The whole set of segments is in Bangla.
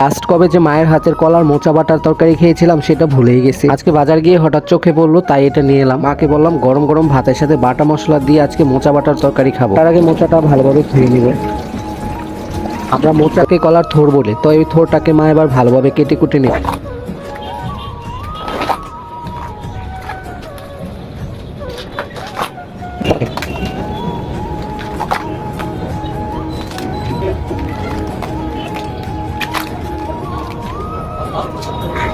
লাস্ট কবে যে মায়ের হাতের কলার মোচা বাটার তরকারি খেয়েছিলাম সেটা ভুলেই গেছি। আজকে বাজার গিয়ে হঠাৎ চোখে পড়ল, তাই এটা নিয়ে এলাম। মাকে বললাম, গরম গরম ভাতের সাথে বাটা মশলা দিয়ে আজকে মোচা বাটার তরকারি খাব। তার আগে মোচাটা ভালোভাবে ধুয়ে নিবে। আমরা মোচাকে কলার থোর বলে, তো এই থোরটাকে মা এবার ভালোভাবে কেটে কুটে নেবে।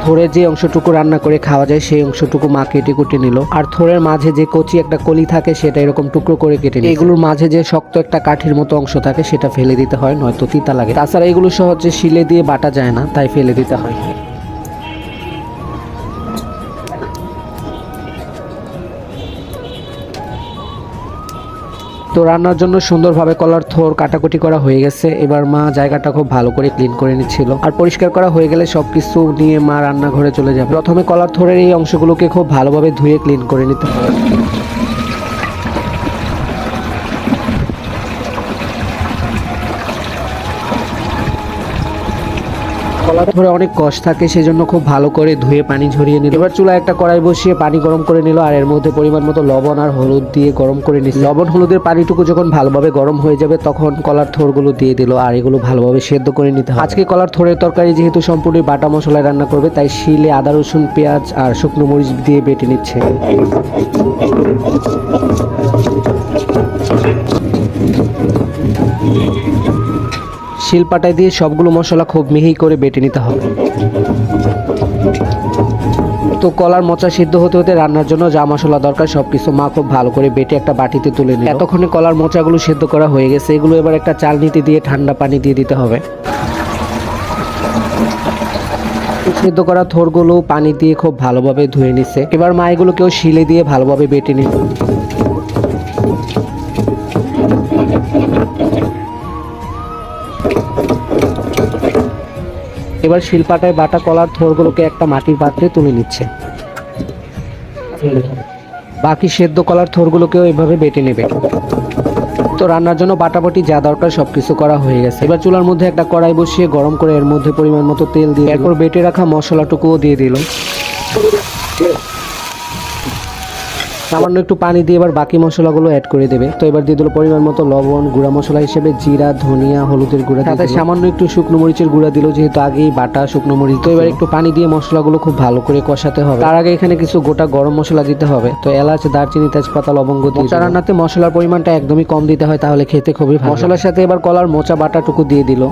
থোরের যে অংশটুকু রান্না করে খাওয়া যায়, সেই অংশটুকু মা কেটে কুটে নিল। আর থোরের মাঝে যে কচি একটা কলি থাকে, সেটা এরকম টুকরো করে কেটে নিল। এগুলোর মাঝে যে শক্ত একটা কাঠির মতো অংশ থাকে, সেটা ফেলে দিতে হয়, নয়তো তিতা লাগে। তাছাড়া এগুলো সহজে শিলে দিয়ে বাটা যায় না, তাই ফেলে দিতে হয়। তো রান্নার জন্য সুন্দরভাবে কলার থোর কাটাকুটি করা হয়ে গেছে। এবার মা জায়গাটা খুব ভালো করে ক্লিন করে নিচ্ছিল। আর পরিষ্কার করা হয়ে গেলে সব কিছু নিয়ে মা রান্নাঘরে চলে যাবে। প্রথমে কলার থোরের এই অংশগুলোকে খুব ভালোভাবে ধুয়ে ক্লিন করে নিতে হবে। কলার ধরে অনেক কষ থাকে, সেজন্য খুব ভালো করে ধুয়ে পানি ঝরিয়ে নিল। এবার চুলা একটা কড়াই বসিয়ে পানি গরম করে নিল, আর এর মধ্যে পরিমাণ মতো লবণ আর হলুদ দিয়ে গরম করে নিল। লবণ, হলুদের পানিটুকু যখন ভালোভাবে গরম হয়ে যাবে, তখন কলার থোরগুলো দিয়ে দিল, আর এগুলো ভালোভাবে সেদ্ধ করে নিতে হবে। আজকে কলার থোরের তরকারি যেহেতু সম্পূর্ণ বাটা মশলায় রান্না করবে, তাই শিলে আদা, রসুন, পেঁয়াজ আর শুকনো মরিচ দিয়ে বেটে নিচ্ছে। শিলপাটায় দিয়ে সবগুলো মশলা খুব মিহি করে বেটে নিতে হবে। তো কলার মোচা সিদ্ধ হতে হতে রান্নার জন্য যা মশলা দরকার সবকিছু মা খুব ভালো করে বেটে একটা বাটিতে তুলে নিল। এতক্ষণে কলার মোচাগুলো সিদ্ধ করা হয়ে গেছে। এগুলো এবার একটা চালনিতে দিয়ে ঠান্ডা পানি দিয়ে দিতে হবে। সিদ্ধ করা থোরগুলো পানি দিয়ে খুব ভালোভাবে ধুয়ে নিচ্ছে। এবার মা এগুলোকেও শিলে দিয়ে ভালোভাবে বেটে নিল। এবার শিলপাটায় বাটা কলার থোরগুলোকে একটা মাটির পাত্রে তুলে নিচ্ছে। বাকি সেদ্ধ কলার থোরগুলোকেও এভাবে বেটে নেবে। তো রান্নার জন্য বাটাবাটি যা দরকার সব কিছু করা হয়ে গেছে। এবার চুলার মধ্যে একটা কড়াই বসিয়ে গরম করে এর মধ্যে পরিমাণ মতো তেল দিয়ে এরপর বেটে রাখা মশলাটুকুও দিয়ে দিল সামান্য একটু পানি দিয়ে এবার বাকি মশলাগুলো অ্যাড করে দেবে। তো এবার দিয়ে দিল পরিমাণ মতো লবণ গুঁড়া মশলা হিসেবে জিরা ধনিয়া হলুদের গুঁড়া তাতে সামান্য একটু শুকনো মরিচের গুঁড়া দিল যেহেতু আগেই বাটা শুকনো মরিচ তো এবার একটু পানি দিয়ে মশলাগুলো খুব ভালো করে কষাতে হবে। তার আগে এখানে কিছু গোটা গরম মশলা দিতে হবে। তো এলাচ দারচিনি তেজপাতা লবঙ্গ দিয়ে মোচা রান্নাতে মশলার পরিমাণটা একদমই কম দিতে হয় তাহলে খেতে খুবই ভালো মশলার সাথে এবার কলার মোচা বাটাটুকু দিয়ে দিল।